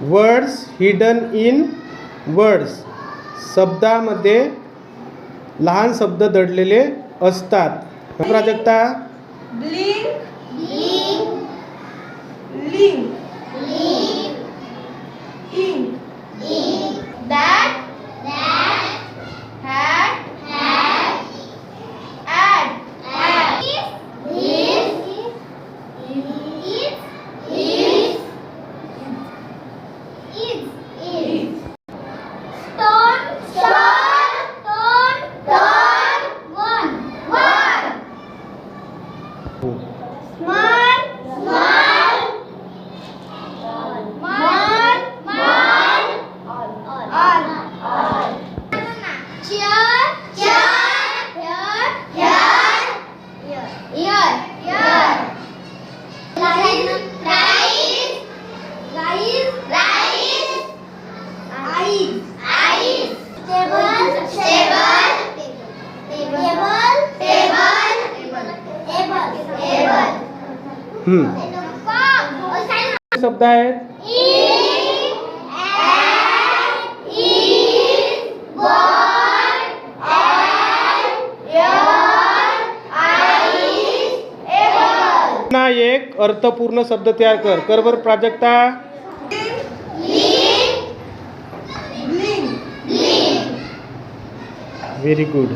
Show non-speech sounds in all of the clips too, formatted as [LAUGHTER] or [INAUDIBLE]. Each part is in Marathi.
वर्ड्स हिडन इन वर्ड्स शब्दामध्ये लहान शब्द दडलेले असतात. प्राजक्ता. Link. one शब्द आहेत पुन्हा एक अर्थपूर्ण शब्द तयार कर। कर बर Prajakta. Very good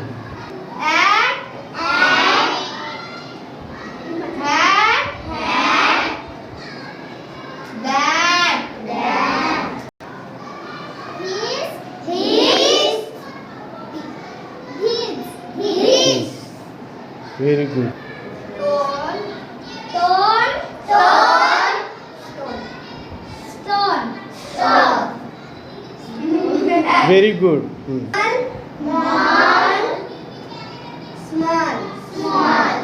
very good. Tall tall tall stone stone. [LAUGHS] Very good. Hmm. small small. Small.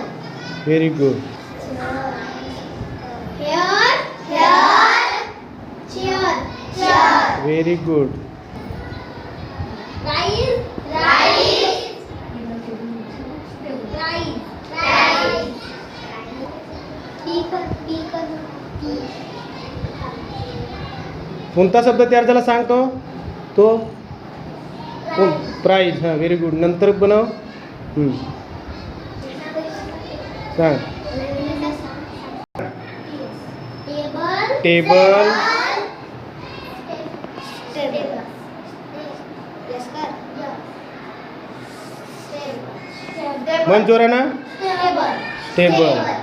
Very good. Here here. Chair chair very good. Rise कोणता शब्द तयार झाला सांग तो? तो? कोण? प्राईज हां व्हेरी गुड नंतर बनव. सांग. टेबल जोरानं Table. टेबल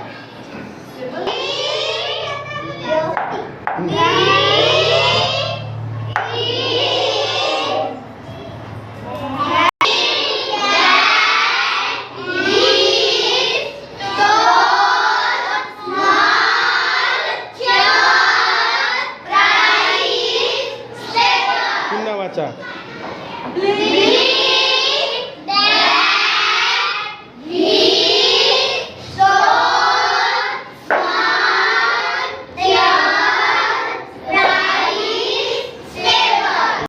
अच्छा।